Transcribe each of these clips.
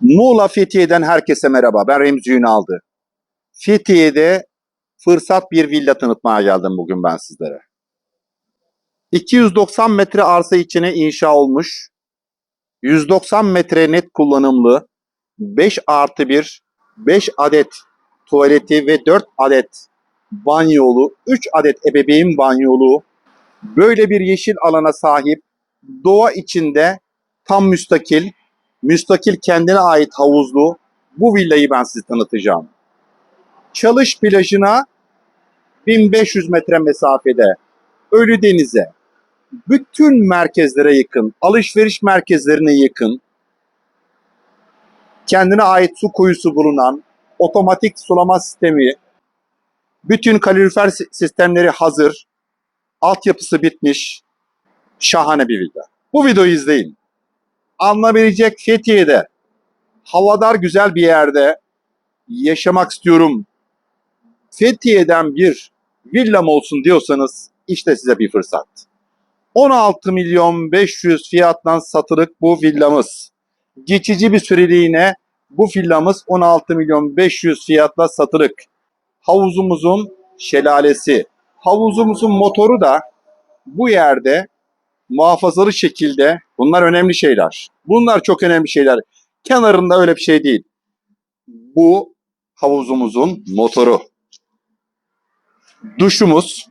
Muğla Fethiye'den herkese merhaba. Ben Remzi Ünaldı. Fethiye'de fırsat bir villa tanıtmaya geldim bugün ben sizlere. 290 metre arsa içine inşa olmuş, 190 metre net kullanımlı, 5 artı 1, 5 adet tuvaleti ve 4 adet banyolu, 3 adet ebeveyn banyolu, böyle bir yeşil alana sahip, doğa içinde tam müstakil, müstakil kendine ait havuzlu bu villayı ben size tanıtacağım. Çalış plajına 1500 metre mesafede Ölü Deniz'e. Bütün merkezlere yakın, alışveriş merkezlerine yakın, kendine ait su kuyusu bulunan otomatik sulama sistemi, bütün kalorifer si- sistemleri hazır, altyapısı bitmiş, şahane bir villa. Bu videoyu izleyin alınabilecek Fethiye'de havadar güzel bir yerde yaşamak istiyorum. Fethiye'den bir villam olsun diyorsanız işte size bir fırsat. 16 milyon 500 fiyattan satılık bu villamız. Geçici bir süreliğine bu villamız 16 milyon 500 fiyatla satılık. Havuzumuzun şelalesi. Havuzumuzun motoru da bu yerde muhafazalı şekilde bunlar önemli şeyler. Bunlar çok önemli şeyler. Kenarında öyle bir şey değil. Bu havuzumuzun motoru. Duşumuz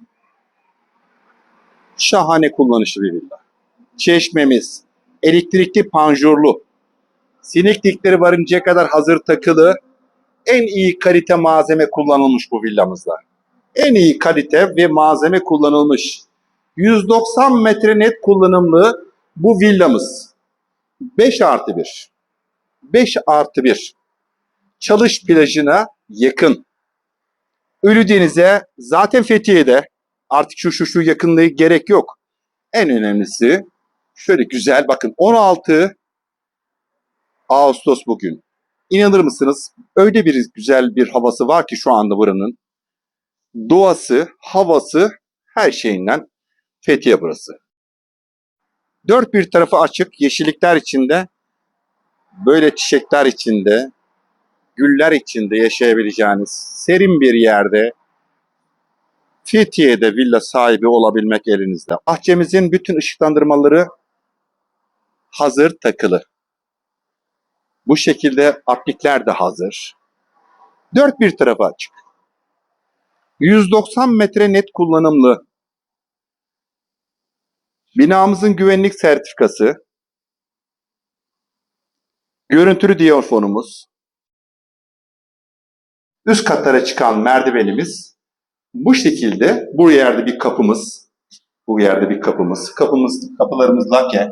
şahane kullanışlı bir villa. Çeşmemiz elektrikli panjurlu. Sinek dikleri varıncaya kadar hazır takılı. En iyi kalite malzeme kullanılmış bu villamızda. En iyi kalite ve malzeme kullanılmış. 190 metre net kullanımlı bu villamız. 5 artı 1. 5 artı 1. Çalış plajına yakın. Ölüdeniz'e zaten Fethiye'de artık şu şu şu yakınlığı gerek yok. En önemlisi şöyle güzel bakın 16 Ağustos bugün. İnanır mısınız? Öyle bir güzel bir havası var ki şu anda buranın. Doğası, havası her şeyinden Fethiye burası. Dört bir tarafı açık, yeşillikler içinde, böyle çiçekler içinde, güller içinde yaşayabileceğiniz serin bir yerde Fethiye'de villa sahibi olabilmek elinizde. Bahçemizin bütün ışıklandırmaları hazır takılı. Bu şekilde aplikler de hazır. Dört bir tarafı açık. 190 metre net kullanımlı Binamızın güvenlik sertifikası, görüntülü diyafronumuz, üst katlara çıkan merdivenimiz, bu şekilde bu yerde bir kapımız, bu yerde bir kapımız, kapımız, kapılarımız lake.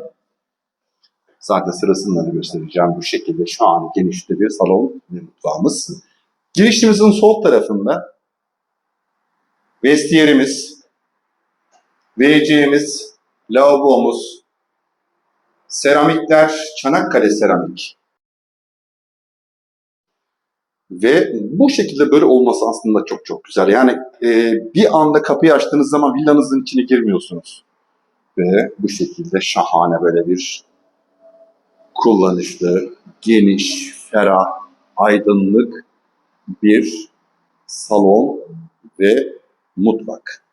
Zaten sırasını da göstereceğim bu şekilde. Şu an genişte bir salon ve mutfağımız. Girişimizin sol tarafında vestiyerimiz, WC'miz, lavabomuz, seramikler Çanakkale seramik. Ve bu şekilde böyle olması aslında çok çok güzel. Yani e, bir anda kapıyı açtığınız zaman villanızın içine girmiyorsunuz. Ve bu şekilde şahane böyle bir kullanışlı, geniş, ferah, aydınlık bir salon ve mutfak.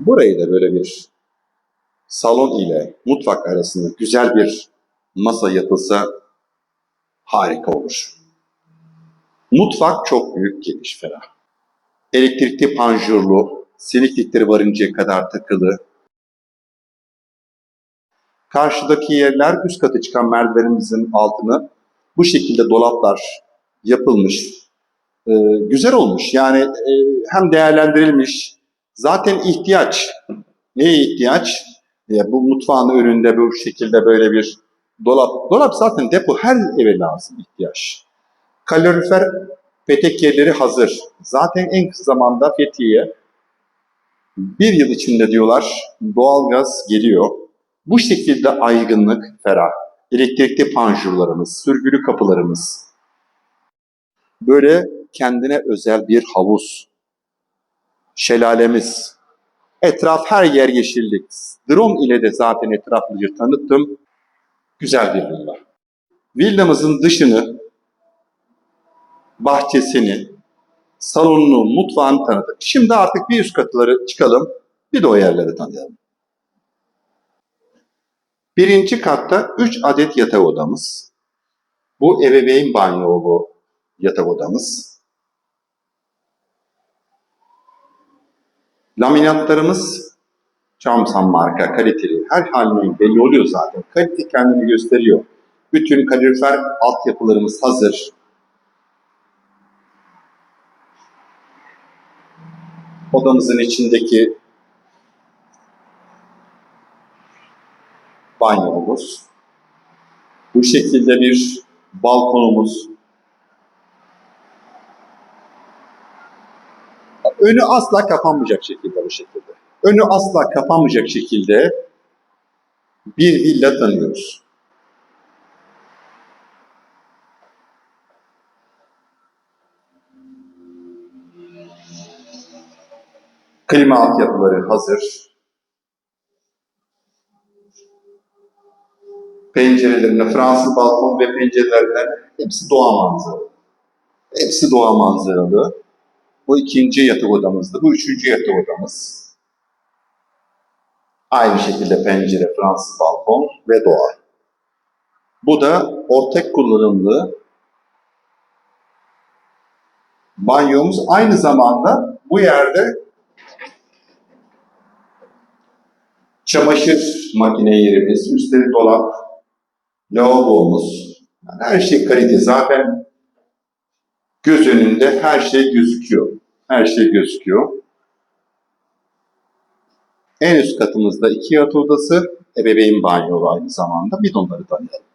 Burayı da böyle bir salon ile mutfak arasında güzel bir masa yapılsa harika olur. Mutfak çok büyük, geniş, ferah. Elektrikli panjurlu, siniklikleri varıncaya kadar takılı. Karşıdaki yerler üst kata çıkan merdivenimizin altını bu şekilde dolaplar yapılmış. Ee, güzel olmuş. Yani e, hem değerlendirilmiş, Zaten ihtiyaç. Neye ihtiyaç? Ya bu mutfağın önünde bu şekilde böyle bir dolap. Dolap zaten depo her eve lazım ihtiyaç. Kalorifer petek yerleri hazır. Zaten en kısa zamanda Fethiye'ye bir yıl içinde diyorlar doğalgaz geliyor. Bu şekilde aygınlık, ferah, elektrikli panjurlarımız, sürgülü kapılarımız, böyle kendine özel bir havuz, şelalemiz, Etraf her yer yeşillik. Drone ile de zaten etraflıca tanıttım. Güzel bir villa. Villamızın dışını, bahçesini, salonunu, mutfağını tanıdık. Şimdi artık bir üst katları çıkalım. Bir de o yerleri tanıyalım. Birinci katta 3 adet yatak odamız. Bu ebeveyn banyolu yatak odamız. Laminatlarımız Çamsan marka kaliteli. Her halinden belli oluyor zaten. Kalite kendini gösteriyor. Bütün kalorifer altyapılarımız hazır. Odamızın içindeki banyomuz. Bu şekilde bir balkonumuz. Önü asla kapanmayacak şekilde bu şekilde. Önü asla kapanmayacak şekilde bir villa tanıyoruz. Klima altyapıları hazır. pencerelerine, Fransız balkon ve pencerelerden hepsi doğa manzaralı. Hepsi doğa manzaralı. Bu ikinci yatak odamızdı. Bu üçüncü yatak odamız. Aynı şekilde pencere, Fransız balkon ve doğa. Bu da ortak kullanımlı banyomuz. Aynı zamanda bu yerde çamaşır makine yerimiz, üstleri dolap, lavabomuz, yani her şey kalite. Zaten göz önünde her şey gözüküyor. Her şey gözüküyor. En üst katımızda iki yatak odası, ebeveyn banyolu aynı zamanda. Bir de onları tanıyalım.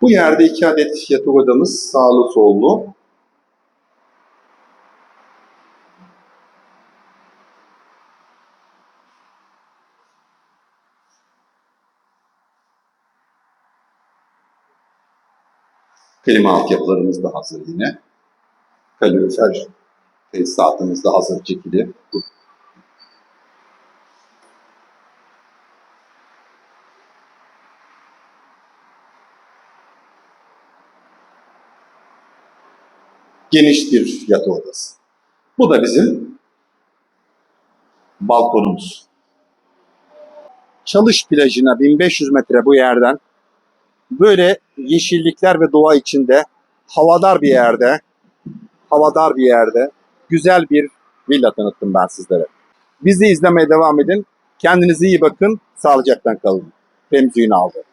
Bu yerde iki adet yatak odamız sağlı sollu. Klima altyapılarımız da hazır yine. Kalorifer tesisatımız da hazır çekili. Geniş bir yatak odası. Bu da bizim balkonumuz. Çalış plajına 1500 metre bu yerden böyle yeşillikler ve doğa içinde havadar bir yerde havadar bir yerde güzel bir villa tanıttım ben sizlere. Bizi izlemeye devam edin. Kendinize iyi bakın. Sağlıcakla kalın. Remzi Ünal'dı.